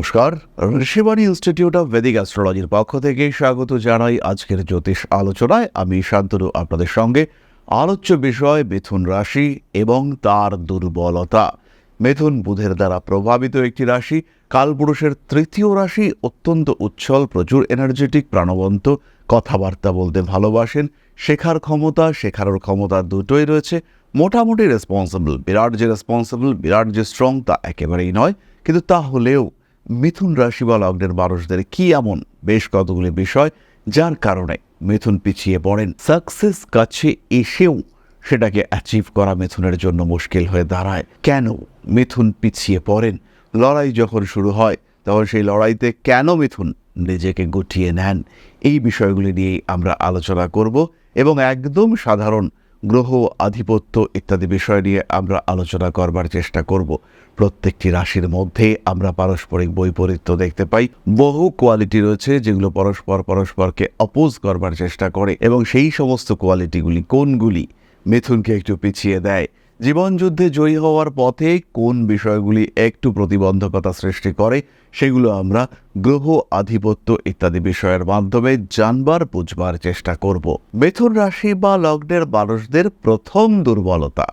নমস্কার। Rishibani institute of Vedic অ্যাস্ট্রোলজির পক্ষ থেকে স্বাগত জানাই আজকের জ্যোতিষ আলোচনায়। আমি শান্তনু, আপনাদের সঙ্গে। আলোচ্য বিষয়, মিথুন রাশি এবং তার দুর্বলতা। মিথুন বুধের দ্বারা প্রভাবিত একটি রাশি, কালপুরুষের তৃতীয় রাশি, অত্যন্ত উচ্ছল, প্রচুর এনার্জেটিক প্রাণবন্ত, কথাবার্তা বলতে ভালোবাসেন, শেখার ক্ষমতা, শেখানোর ক্ষমতা দুটোই রয়েছে। মোটামুটি রেসপন্সিবল বিরাট যে রেসপন্সিবল বিরাট যে স্ট্রং তা একেবারেই নয়। কিন্তু তা হলেও মিথুন রাশি বা লগ্নের মানুষদের কি এমন বেশ কতগুলি বিষয় যার কারণে মিথুন পিছিয়ে পড়েন? সাকসেস কাছে এসেও সেটাকে অ্যাচিভ করা মিথুনের জন্য মুশকিল হয়ে দাঁড়ায়। কেন মিথুন পিছিয়ে পড়েন? লড়াই যখন শুরু হয়, তখন সেই লড়াইতে কেন মিথুন নিজেকে গুটিয়ে নেন? এই বিষয়গুলি নিয়েই আমরা আলোচনা করব এবং একদম সাধারণ গ্রহ, আধিপত্য ইত্যাদি বিষয় নিয়ে আমরা আলোচনা করবার চেষ্টা করব। প্রত্যেকটি রাশির মধ্যে আমরা পারস্পরিক বৈপরীত্য দেখতে পাই। বহু কোয়ালিটি রয়েছে যেগুলো পরস্পর পরস্পরকে অপোজ করবার চেষ্টা করে এবং সেই সমস্ত কোয়ালিটিগুলি কোনগুলি? মিথুনকে একটু পিছিয়ে দেয়। জীবনযুদ্ধে জয়ী হওয়ার পথে কোন বিষয়গুলি একটু প্রতিবন্ধকতা সৃষ্টি করে, সেগুলো আমরা গ্রহ, আধিপত্য ইত্যাদি বিষয়ের মাধ্যমে জানবার, বুঝবার চেষ্টা করব। মিথুন রাশি বা লগ্নের মানুষদের প্রথম দুর্বলতা,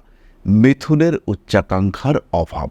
মিথুনের উচ্চাকাঙ্ক্ষার অভাব।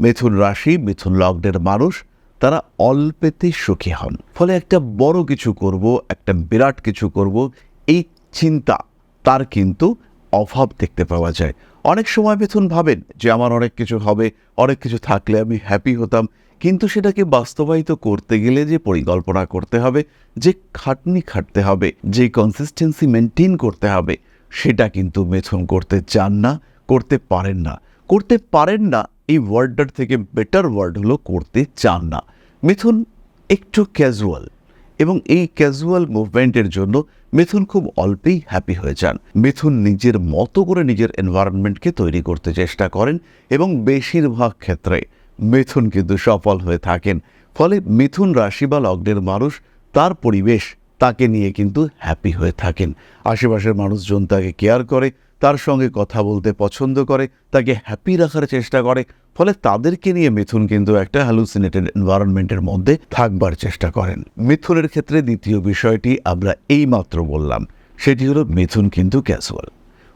মিথুন রাশি, মিথুন লগ্নের মানুষ, তারা অল্পেতে সুখী হন। ফলে একটা বড় কিছু করব, একটা বিরাট কিছু করব, এই চিন্তা, তার কিন্তু অভাব দেখতে পাওয়া যায়। অনেক সময় মিথুন ভাবেন যে আমার অনেক কিছু হবে, অনেক কিছু থাকলে আমি হ্যাপি হতাম। কিন্তু সেটাকে বাস্তবায়িত করতে গেলে যে পরিকল্পনা করতে হবে, যে খাটনি খাটতে হবে, যে কনসিস্টেন্সি মেনটেন করতে হবে, সেটা কিন্তু মিথুন করতে চান না, করতে পারেন না। করতে পারেন না, এই ওয়ার্ডটার থেকে বেটার ওয়ার্ড হলো করতে চান না। মিথুন, একটু ক্যাজুয়াল এবং এই ক্যাজুয়াল মুভমেন্টের জন্য মিথুন খুব অল্পেই হ্যাপি হয়ে যান। মিথুন নিজের মতো করে নিজের এনভায়রনমেন্টকে তৈরি করতে চেষ্টা করেন এবং বেশিরভাগ ক্ষেত্রে মিথুন কিন্তু সফল হয়ে থাকেন। ফলে মিথুন রাশি বা লগ্নের মানুষ তার পরিবেশ তাকে নিয়ে কিন্তু হ্যাপি হয়ে থাকেন। আশেপাশের মানুষজন তাকে কেয়ার করে, তার সঙ্গে কথা বলতে পছন্দ করে, তাকে হ্যাপি রাখার চেষ্টা করে, ফলে তাদেরকে নিয়ে মিথুন কিন্তু একটা হ্যালুসিনেটেড এনভায়রনমেন্টের মধ্যে থাকবার চেষ্টা করেন। মিথুনের ক্ষেত্রে দ্বিতীয় বিষয়টি আমরা এই মাত্র বললাম, সেটি হলো মিথুন কিন্তু ক্যাজুয়াল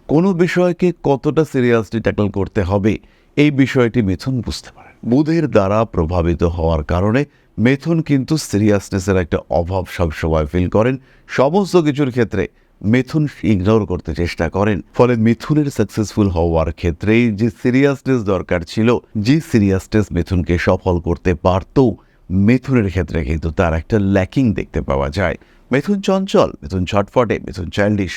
কোনো বিষয়কে কতটা সিরিয়াসলি ট্যাকল করতে হবে, এই বিষয়টি মিথুন বুঝতে পারে বুধের দ্বারা প্রভাবিত হওয়ার কারণে মিথুন কিন্তু সিরিয়াসনেসের একটা অভাব সবসময় ফিল করেন। সমস্ত কিছুর ক্ষেত্রে মিথুন ইগনোর করতে চেষ্টা করেন। ফলে মিথুনের সাকসেসফুল হওয়ার ক্ষেত্রে যে সিরিয়াসনেস দরকার ছিল, যে সিরিয়াসনেস মিথুনকে সফল করতে পারত, মিথুনের ক্ষেত্রে কিন্তু তার একটা ল্যাকিং দেখতে পাওয়া যায়। মিথুন চঞ্চল, মিথুন ছটফটে, মিথুন চাইল্ডিশ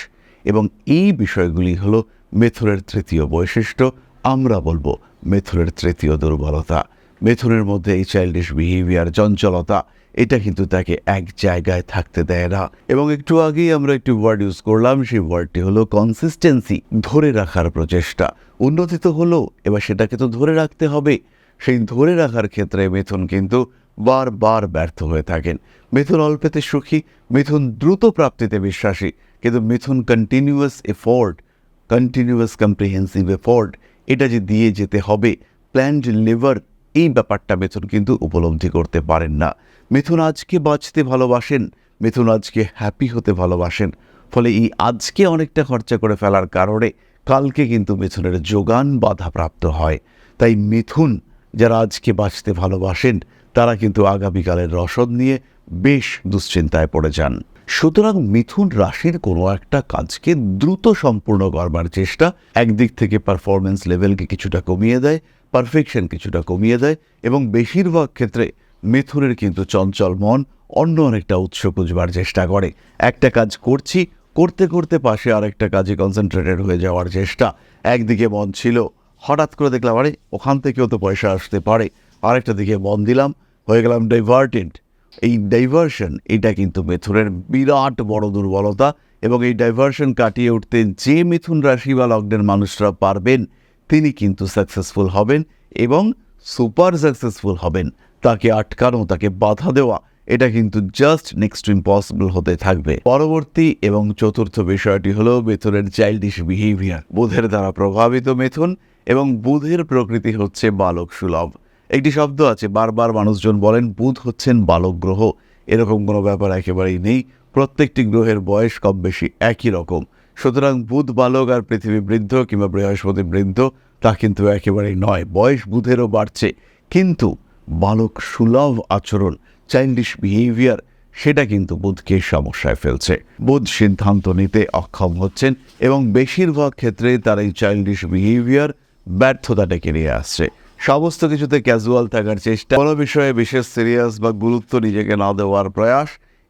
এবং এই বিষয়গুলি হলো মিথুনের তৃতীয় বৈশিষ্ট্য। আমরা বলব মিথুনের তৃতীয় দুর্বলতা। মিথুনের মধ্যে এই চাইল্ডিশ বিহেভিয়ার চঞ্চলতা, এটা কিন্তু তাকে এক জায়গায় থাকতে দেয় না। এবং একটু আগেই আমরা একটু ওয়ার্ড ইউজ করলাম, সেই ওয়ার্ডটি হলো কনসিস্টেন্সি ধরে রাখার প্রচেষ্টা। উন্নতি তো হলো, এবার সেটাকে তো ধরে রাখতে হবে। সেই ধরে রাখার ক্ষেত্রে মিথুন কিন্তু বারবার ব্যর্থ হয়ে থাকেন। মিথুন অল্পেতে সুখী, মিথুন দ্রুত প্রাপ্তিতে বিশ্বাসী, কিন্তু Mithun continuous effort continuous comprehensive effort এটা যে দিয়ে যেতে হবে প্ল্যান্ড লিভার এই ব্যাপারটা মিথুন কিন্তু উপলব্ধি করতে পারেন না। মিথুন আজকে বাঁচতে ভালোবাসেন, মিথুন আজকে হ্যাপি হতে ভালোবাসেন। ফলে এই আজকে অনেকটা খরচা করে ফেলার কারণে কালকে কিন্তু মিথুনের যোগান বাধাপ্রাপ্ত হয়। তাই মিথুন যারা আজকে বাঁচতে ভালোবাসেন, তারা কিন্তু আগামীকালের রসদ নিয়ে বেশ দুশ্চিন্তায় পড়ে যান। সুতরাং মিথুন রাশির কোনো একটা কাজকে দ্রুত সম্পূর্ণ করবার চেষ্টা একদিক থেকে পারফরমেন্স লেভেলকে কিছুটা কমিয়ে দেয় পারফেকশন কিছুটা কমিয়ে দেয় এবং বেশিরভাগ ক্ষেত্রে মিথুনের কিন্তু চঞ্চল মন অন্য অনেকটা উৎস খুঁজবার চেষ্টা করে। একটা কাজ করছি, করতে করতে পাশে আরেকটা কাজে কনসেন্ট্রেটেড হয়ে যাওয়ার চেষ্টা। একদিকে মন ছিল, হঠাৎ করে দেখলাম, আরে, ওখান থেকেও তো পয়সা আসতে পারে। আরেকটা দিকে মন দিলাম, হয়ে গেলাম ডাইভার্টেড এই ডাইভার্সন এটা কিন্তু মিথুনের বিরাট বড় দুর্বলতা এবং এই ডাইভার্সন কাটিয়ে উঠতে যে মিথুন রাশি বা লগ্নের মানুষরা পারবেন, তিনি কিন্তু সাকসেসফুল হবেন এবং সুপার সাকসেসফুল হবেন। তাকে আটকানো, তাকে বাধা দেওয়া, এটা কিন্তু জাস্ট নেক্সট ইম্পসিবল হতে থাকবে। পরবর্তী এবং চতুর্থ বিষয়টি হলো মিথুনের চাইল্ডিশ বিহেভিয়ার বুধের দ্বারা প্রভাবিত মিথুন এবং বুধের প্রকৃতি হচ্ছে বালক সুলভ। একটি শব্দ আছে, বারবার মানুষজন বলেন, বুধ হচ্ছেন বালক গ্রহ। এরকম কোনো ব্যাপার একেবারেই নেই। প্রত্যেকটি গ্রহের বয়স কম বেশি একই রকম। সুতরাং বুধ বালক আর পৃথিবী বৃদ্ধ কিংবা বৃহস্পতি বৃদ্ধ, তা কিন্তু একেবারেই নয়। বয়স বুধেরও বাড়ছে। কিন্তু বালক সুলভ আচরণ চাইল্ডিশ বিহেভিয়ার সেটা কিন্তু বুধকে সমস্যায় ফেলছে। বুধ সিদ্ধান্ত নিতে অক্ষম হচ্ছেন এবং বেশিরভাগ ক্ষেত্রে তার এই চাইল্ডিশ বিহেভিয়ার ব্যর্থতা ডেকে নিয়ে আসছে। সমস্ত কিছুতে ক্যাজুয়াল থাকার চেষ্টা, কোনো বিষয়ে বিশেষ সিরিয়াস বা গুরুত্ব নিজেকে না দেওয়ার প্রয়াস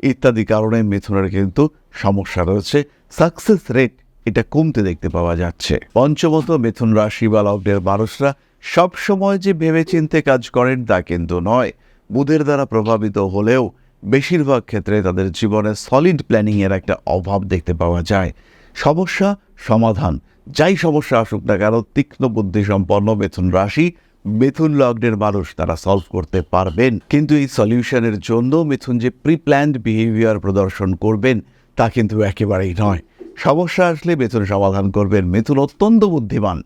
ইত্যাদি কারণে মিথুনের কিন্তু সমস্যা রয়েছে। সাকসেস রেট এটা কমতে দেখতে পাওয়া যাচ্ছে। পঞ্চমত, মিথুন রাশি বা লগ্নের মানুষরা সবসময় যে ভেবেচিন্তে কাজ করেন তা কিন্তু নয়। বুধের দ্বারা প্রভাবিত হলেও বেশিরভাগ ক্ষেত্রে তাদের জীবনে সলিড প্ল্যানিংয়ের একটা অভাব দেখতে পাওয়া যায়। সমস্যা সমাধান, যাই সমস্যা আসুক না কেন, তীক্ষ্ণ বুদ্ধি সম্পন্ন মিথুন রাশি মিথুন লগ্নের মানুষ তারা সলভ করতে পারবেন, কিন্তু এই সলিউশনের জন্য মিথুন যে প্রি প্ল্যান্ড বিহেভিয়ার প্রদর্শন করবেন, তা কিন্তু একেবারেই নয়। সমস্যা আসলে মিথুন সমাধান করবেন। মিথুন অত্যন্ত বুদ্ধিমান,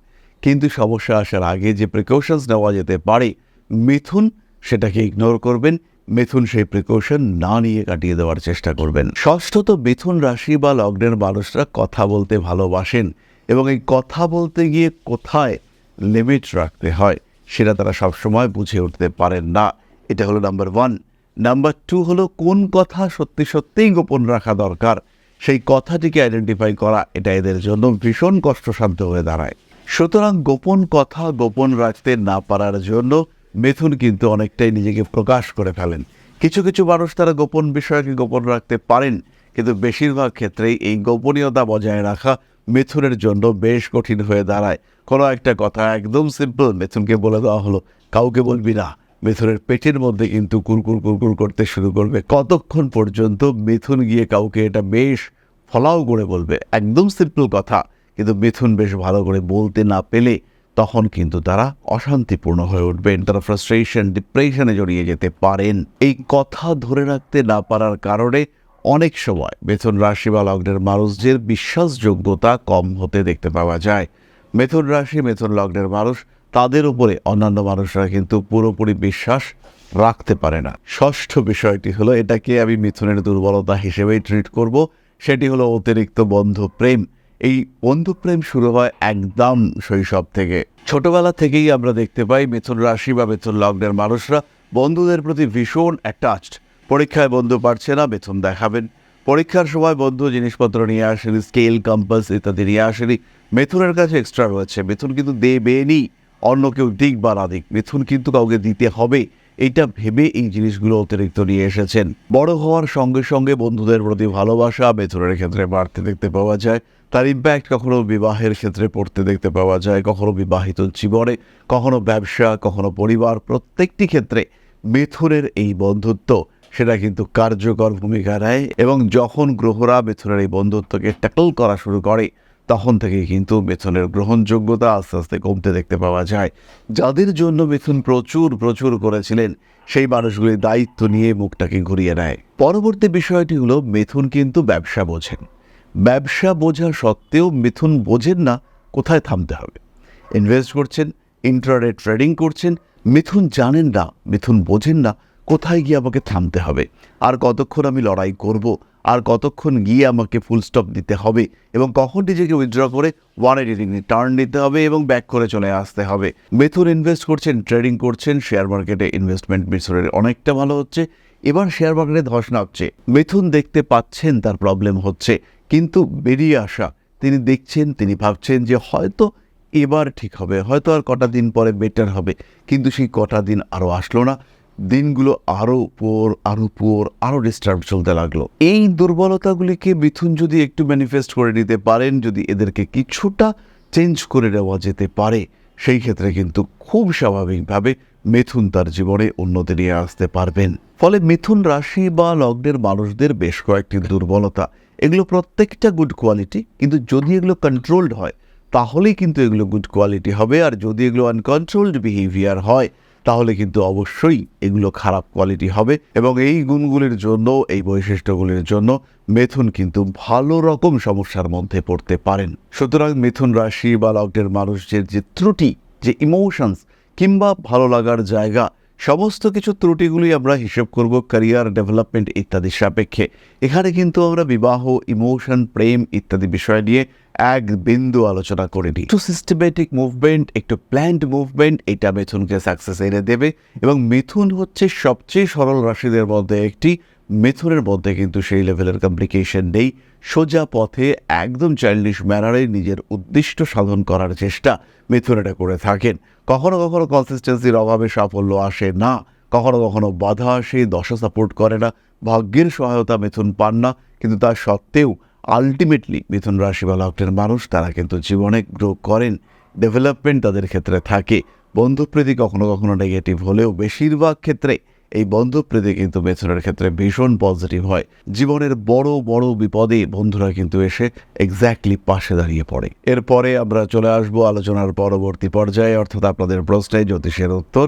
কিন্তু সমস্যা আসার আগে যে প্রিকশনস নেওয়া যেতে পারে, মিথুন সেটাকে ইগনোর করবেন। মিথুন সেই প্রিকশন না নিয়ে কাটিয়ে দেওয়ার চেষ্টা করবেন। ষষ্ঠত মিথুন রাশি বা লগ্নের মানুষরা কথা বলতে ভালোবাসেন, এবং এই কথা বলতে গিয়ে কোথায় লিমিট রাখতে হয়? সেটা তারা সবসময় বুঝে উঠতে পারেন না। এটা হলো নাম্বার ওয়ান। নাম্বার টু হলো কোন কথা সত্যি সত্যিই গোপন রাখা দরকার? সেই কথাটিকে আইডেন্টিফাই করা, এটা এদের জন্য ভীষণ কষ্টসাধ্য হয়ে দাঁড়ায়। সুতরাং গোপন কথা গোপন রাখতে না পারার জন্য মিথুন কিন্তু অনেকটাই নিজেকে প্রকাশ করে ফেলেন। কিছু কিছু মানুষ তারা গোপন বিষয়কে গোপন রাখতে পারেন, কিন্তু বেশিরভাগ ক্ষেত্রেই এই গোপনীয়তা বজায় রাখা মিথুনের জন্য বেশ কঠিন হয়ে দাঁড়ায়। কোনো একটা কথা একদম সিম্পল মিথুনকে বলে দেওয়া হলো। কাউকে বলবি না। মিথুনের পেটের মধ্যে কিন্তু কুরকুর কুরকুর করতে শুরু করবে। কতক্ষণ পর্যন্ত মিথুন গিয়ে কাউকে এটা বেশ ফলাও করে বলবে? একদম সিম্পল কথা। কিন্তু মিথুন বেশ ভালো করে বলতে না পেলে তখন কিন্তু তারা অশান্তিপূর্ণ হয়ে উঠবেন। তারা ফ্রাস্ট্রেশন ডিপ্রেশনে জড়িয়ে যেতে পারেন। এই কথা ধরে রাখতে না পারার কারণে অনেক সময় মিথুন রাশি বা লগ্নের মানুষদের বিশ্বাসযোগ্যতা কম হতে দেখতে পাওয়া যায়। মিথুন রাশি, মিথুন লগ্নের মানুষ, তাদের উপরে অন্যান্য মানুষরা কিন্তু পুরোপুরি বিশ্বাস রাখতে পারে না। ষষ্ঠ বিষয়টি হলো এটাকে আমি মিথুনের দুর্বলতা হিসেবেই ট্রিট করব, সেটি হলো অতিরিক্ত বন্ধু প্রেম এই বন্ধু প্রেম শুরু হয় একদম শৈশব থেকে। ছোটবেলা থেকেই আমরা দেখতে পাই মিথুন রাশি বা মিথুন লগ্নের মানুষরা বন্ধুদের প্রতি ভীষণ অ্যাটাচড পরীক্ষায় বন্ধু পারছে না, বেতন দেখাবেন। পরীক্ষার সময় বন্ধু জিনিসপত্র নিয়ে আসেনি স্কেল কম্পাস ইত্যাদি নিয়ে আসেনি। মিথুনের কাছে এক্সট্রা রয়েছে, মিথুন কিন্তু দেবেনি। অন্য কেউ দিক বা না দিক, মিথুন কিন্তু কাউকে দিতে হবে। এটা ভেবে এই জিনিসগুলো অতিরিক্ত নিয়ে এসেছেন। বড় হওয়ার সঙ্গে সঙ্গে বন্ধুদের প্রতি ভালোবাসা মিথুনের ক্ষেত্রে বাড়তে দেখতে পাওয়া যায়। তার ইম্প্যাক্ট কখনো বিবাহের ক্ষেত্রে পড়তে দেখতে পাওয়া যায়, কখনো বিবাহিত জীবনে, কখনো ব্যবসা, কখনো পরিবার, প্রত্যেকটি ক্ষেত্রে মিথুনের এই বন্ধুত্ব। সেটা কিন্তু কার্যকর ভূমিকা নেয় এবং যখন গ্রহরা মিথুনের এই বন্ধুত্বকে ট্যাকল করা শুরু করে, তখন থেকেই কিন্তু মিথুনের গ্রহণযোগ্যতা আস্তে আস্তে কমতে দেখতে পাওয়া যায়। যাদের জন্য মিথুন প্রচুর প্রচুর করেছিলেন, সেই মানুষগুলি দায়িত্ব নিয়ে মুখটাকে ঘুরিয়ে নেয়। পরবর্তী বিষয়টি হলো, মিথুন কিন্তু ব্যবসা বোঝেন। ব্যবসা বোঝা সত্ত্বেও মিথুন বোঝেন না কোথায় থামতে হবে। ইনভেস্ট করছেন ইন্টারনেট ট্রেডিং করছেন, মিথুন জানেন না, মিথুন বোঝেন না কোথায় গিয়ে আমাকে থামতে হবে? আর কতক্ষণ আমি লড়াই করব? আর কতক্ষণ গিয়ে আমাকে ফুল স্টপ দিতে হবে? এবং কখন নিজেকে উইথড্র করে ওয়ান এইটি ডিগ্রি টার্ন নিতে হবে এবং ব্যাক করে চলে আসতে হবে? মিথুন ইনভেস্ট করছেন ট্রেডিং করছেন শেয়ার মার্কেটে ইনভেস্টমেন্ট মিথুনের অনেকটা ভালো হচ্ছে। এবার শেয়ার মার্কেটে ধস নামছে। মিথুন দেখতে পাচ্ছেন তার প্রবলেম হচ্ছে। কিন্তু বেরিয়ে আসা, তিনি দেখছেন, তিনি ভাবছেন যে হয়তো এবার ঠিক হবে, হয়তো আর কটা দিন পরে বেটার হবে। কিন্তু সেই কটা দিন আরও আসলো না। দিনগুলো আরও উপর আরও উপর আরও ডিস্টার্ব চলতে লাগল। এই দুর্বলতাগুলিকে মিথুন যদি একটু ম্যানিফেস্ট করে নিতে পারেন, যদি এদেরকে কিছুটা চেঞ্জ করে দেওয়া যেতে পারে, সেই ক্ষেত্রে কিন্তু খুব স্বাভাবিকভাবে মিথুন তার জীবনে উন্নতি নিয়ে আসতে পারবেন। ফলে মিথুন রাশি বা লগ্নের মানুষদের বেশ কয়েকটি দুর্বলতা। এগুলো প্রত্যেকটা গুড কোয়ালিটি কিন্তু যদি এগুলো কন্ট্রোলড হয়, তাহলেই কিন্তু এগুলো গুড কোয়ালিটি হবে। আর যদি এগুলো আনকন্ট্রোলড বিহেভিয়ার হয় তাহলে কিন্তু অবশ্যই এগুলো খারাপ কোয়ালিটি হবে এবং এই গুণগুলির জন্য, এই বৈশিষ্ট্যগুলির জন্য মেথুন কিন্তু ভালো রকম সমস্যার মধ্যে পড়তে পারেন। সুতরাং মিথুন রাশি বা লগ্নের মানুষের যে ত্রুটি, যে ইমোশনস কিংবা ভালো লাগার জায়গা সমস্ত কিছু ত্রুটিগুলি আমরা হিসেব করব ক্যারিয়ার ডেভেলপমেন্ট ইত্যাদি সাপেক্ষে। এখানে কিন্তু আমরা বিবাহ ইমোশন প্রেম ইত্যাদি বিষয় নিয়ে এক বিন্দু আলোচনা করে নিই একটু সিস্টেমেটিক মুভমেন্ট একটু প্ল্যান্ড মুভমেন্ট এটা মিথুনকে সাকসেস এনে দেবে এবং মিথুন হচ্ছে সবচেয়ে সরল রাশিদের মধ্যে একটি। মিথুনের মধ্যে কিন্তু সেই লেভেলের কমপ্লিকেশন নেই। সোজা পথে একদম চাইল্ডিশ ম্যানারে নিজের উদ্দিষ্ট সাধন করার চেষ্টা মিথুন এটা করে থাকেন। কখনো কখনো কনসিস্টেন্সির অভাবে সাফল্য আসে না। কখনো কখনো বাধা আসে, দশা সাপোর্ট করে না। ভাগ্যের সহায়তা মিথুন পান না। কিন্তু তা সত্ত্বেও আলটিমেটলি মিথুন রাশি বা লগ্নের মানুষ, তারা কিন্তু জীবনে গ্রো করেন ডেভেলপমেন্ট তাদের ক্ষেত্রে থাকে। বন্ধুপ্রীতি কখনো কখনো নেগেটিভ হলেও বেশিরভাগ ক্ষেত্রে এই বন্ধুপ্রীতি কিন্তু বেছনের ক্ষেত্রে ভীষণ পজিটিভ হয়। জীবনের বড় বড় বিপদে বন্ধুরা কিন্তু এসে এক্স্যাক্টলি পাশে দাঁড়িয়ে পড়ে। এরপরে আমরা চলে আসব আলোচনার পরবর্তী পর্যায়ে। অর্থাৎ আপনাদের প্রশ্নে জ্যোতিষের উত্তর।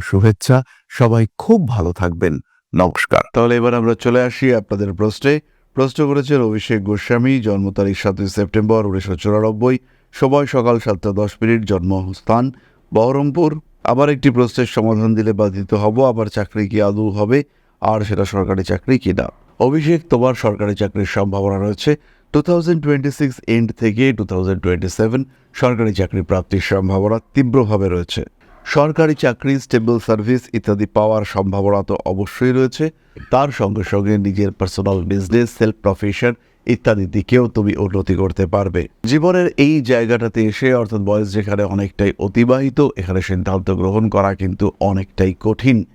শুভেচ্ছা। সবাই খুব ভালো থাকবেন। নমস্কার। তাহলে এবার আমরা চলে আসি আপনাদের প্রশ্নে। প্রশ্ন করেছেন অভিষেক গোস্বামী, জন্ম তারিখ সাতই সেপ্টেম্বর উনিশশো চুরানব্বই। সময় সকাল সাতটা দশ মিনিট, জন্মস্থান বহরমপুর। আবার একটি প্রশ্নের সমাধান দিলে বাধিত হব, আবার চাকরি কি আদৌ হবে? আর সেটা সরকারি চাকরি কি না? অভিষেক, তোমার সরকারি চাকরির সম্ভাবনা রয়েছে। Two thousand twenty six end থেকে টু থাউজেন্ড টোয়েন্টি সেভেন সরকারি চাকরি প্রাপ্তির সম্ভাবনা তীব্রভাবে রয়েছে। সরকারি চাকরি স্টেবল সার্ভিস ইত্যাদি পাওয়ার সম্ভাবনা তো অবশ্যই রয়েছে। তার সঙ্গে সঙ্গে নিজের পার্সোনাল বিজনেস সেলফ প্রফেশন ইত্যাদি দিকেও তুমি উন্নতি করতে পারবে। জীবনের এই জায়গাটাতে এসে, অর্থাৎ বয়স যেখানে অনেকটাই অতিবাহিত, এখানে সিদ্ধান্ত গ্রহণ করা কিন্তু অনেকটাই কঠিন।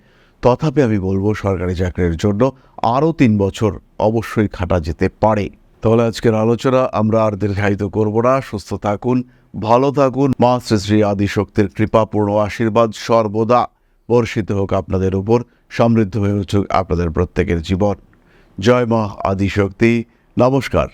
তথাপি আমি বলব, সরকারি চাকরির জন্য আরও তিন বছর অবশ্যই খাটা যেতে পারে। তাহলে আজকের আলোচনা আমরা আর দীর্ঘায়িত করব না। সুস্থ থাকুন ভালো থাকুন। মা শ্রী শ্রী আদিশক্তির কৃপাপূর্ণ আশীর্বাদ সর্বদা বর্ষিত হোক আপনাদের উপর, সমৃদ্ধ হয়ে উঠুক আপনাদের প্রত্যেকের জীবন। জয় মা আদিশক্তি। নমস্কার।